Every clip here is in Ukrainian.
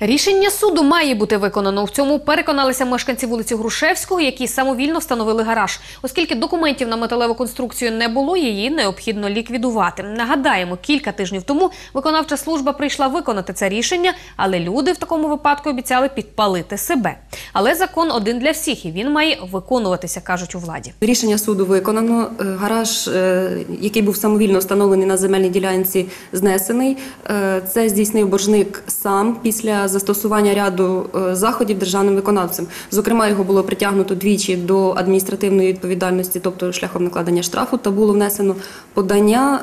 Рішення суду має бути виконано. В цьому переконалися мешканці вулиці Грушевського, які самовільно встановили гараж. Оскільки документів на металеву конструкцію не було, її необхідно ліквідувати. Нагадаємо, кілька тижнів тому виконавча служба прийшла виконати це рішення, але люди в такому випадку обіцяли підпалити себе. Але закон один для всіх, і він має виконуватися, кажуть у владі. Рішення суду виконано. Е, Гараж, е, який був самовільно встановлений на земельній ділянці, знесений. Е, Це здійснив боржник сам після застосування ряду заходів державним виконавцем. Зокрема, його було притягнуто двічі до адміністративної відповідальності, тобто шляхом накладення штрафу, та було внесено подання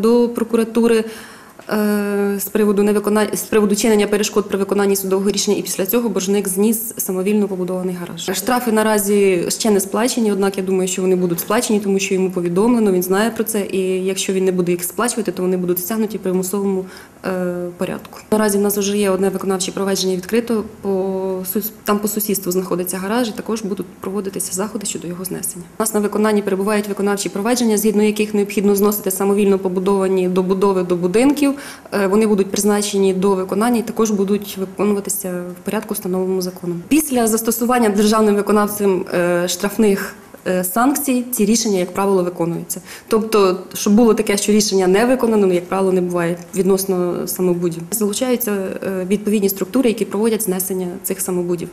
до прокуратури. Е, З приводу невиконання з приводу чинення перешкод при виконанні судового рішення, і після цього боржник зніс самовільно побудований гараж. Штрафи наразі ще не сплачені, однак я думаю, що вони будуть сплачені, тому що йому повідомлено, він знає про це. І якщо він не буде їх сплачувати, то вони будуть стягнуті в примусовому е, порядку. Наразі в нас вже є одне виконавче провадження відкрито. По там по сусідству знаходиться гараж, і також будуть проводитися заходи щодо його знесення. У нас на виконанні перебувають виконавчі провадження, згідно яких необхідно зносити самовільно побудовані добудови до будинків. Е, Вони будуть призначені до виконання і також будуть виконуватися в порядку, встановленому законом. Після застосування державним виконавцем е, штрафних санкцій ці рішення, як правило, виконуються. Тобто, щоб було таке, що рішення не виконано, як правило, не буває відносно самобудів. Залучаються е, відповідні структури, які проводять знесення цих самобудів.